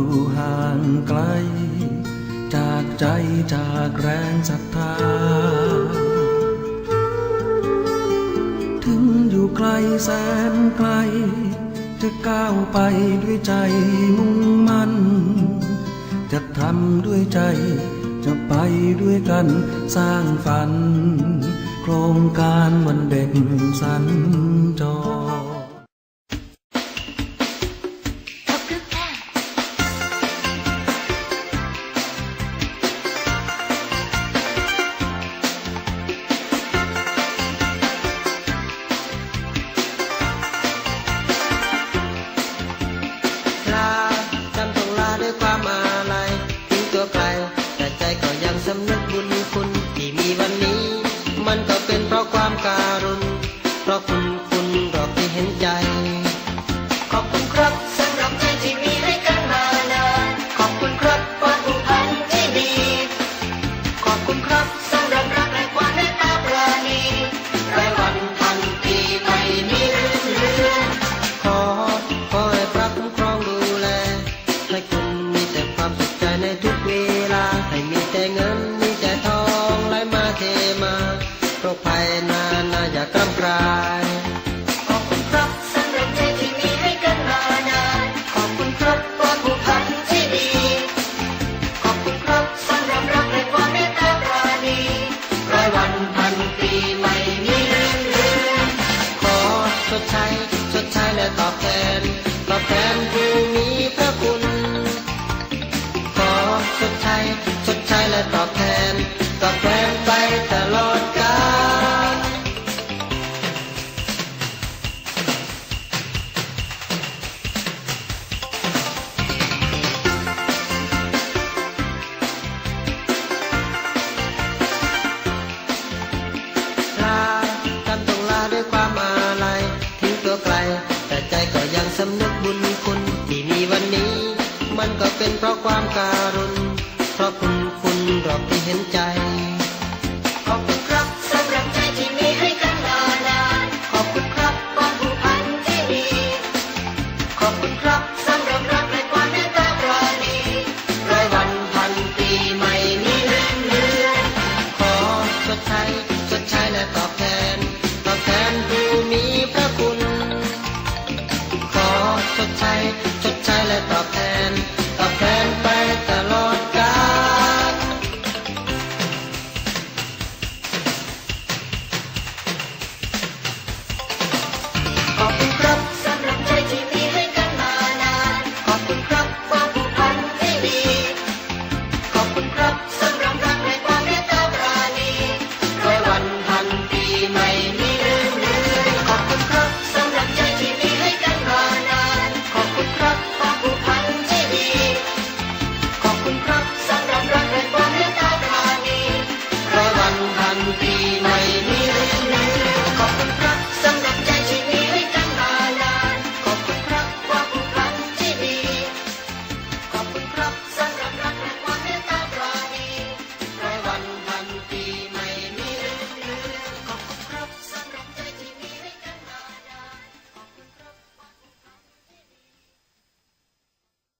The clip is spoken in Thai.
อยู่ห่างไกล จากใจจากแรงศรัทธา ถึงอยู่ไกลแสนไกล จะก้าวไปด้วยใจมุ่งมั่น จะทำด้วยใจ จะไปด้วยกันสร้างฝัน โครงการวันเด็กสัญจร โรคภัยนานาอย่ากำกรายขอบคุณครับสำหรับใจที่มีให้กันมานานขอบคุณครับความผูกพันที่ดี ขอบคุณครับสำหรับรักและความเมตตาปราณีร้อยวันพันปีไม่มีลืมเลือนขอชดใช้ชดใช้และตอบแทนตอบแทนผู้มีพระคุณ ขอชดใช้ชดใช้และตอบแทนตอบแทนไปตลอดกาล แต่ใจก็ยังสำนึกบุญคุณที่มีวันนี้ มันก็เป็นเพราะความการุณเพราะคุณคุณดอกที่เห็นใจ open crops